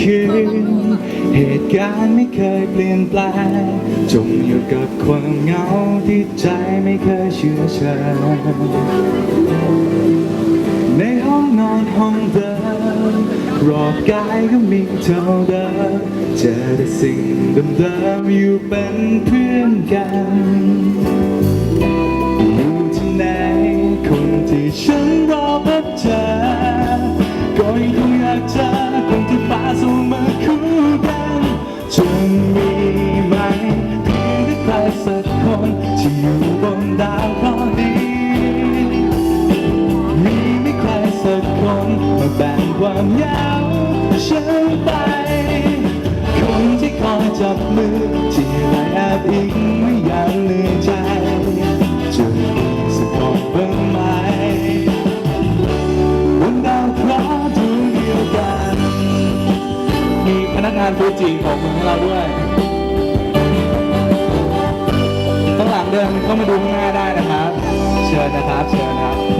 คืน เหตุการณ์ไม่เคยเปลี่ยนแปลงจมอยู่กับความเหงาที่ใจไม่เคยเชื่อเชิญในห้องนอนห้องเดิมรอบกายก็มีเท่าเดิมเจอแต่สิ่งเดิมๆอยู่เป็นเพื่อนกัน คู่กันจะมีไหมเพียงแค่ใครสักคนที่อยู่บนดาวเคราะห์นี้มีไม่ใครสักคนมาแบ่งความยาวฉันไป มีพนักงานฟูจิของเมืองเราด้วยข้างหลังเดินก็มาดูข้างหน้าได้นะครับ เชิญนะครับ เชิญนะครับ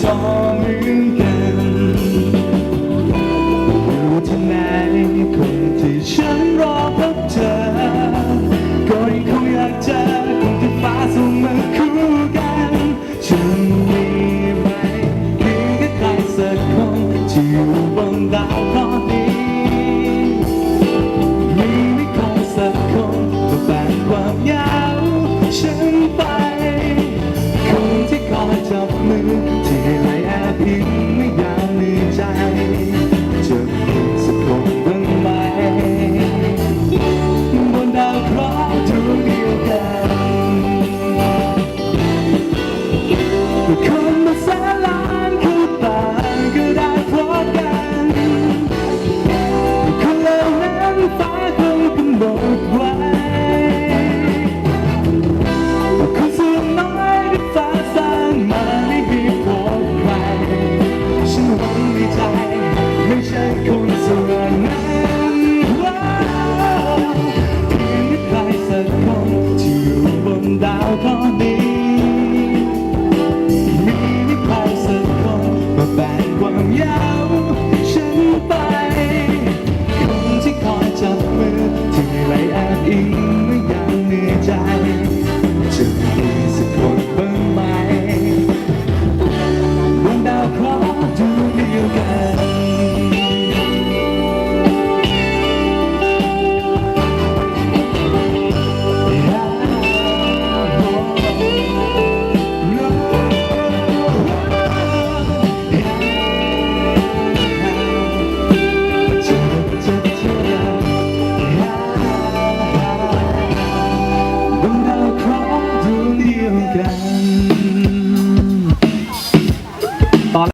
ท้อเหมือนกันอยู่ที่ไหนคนที่ฉัน you. 白光耀。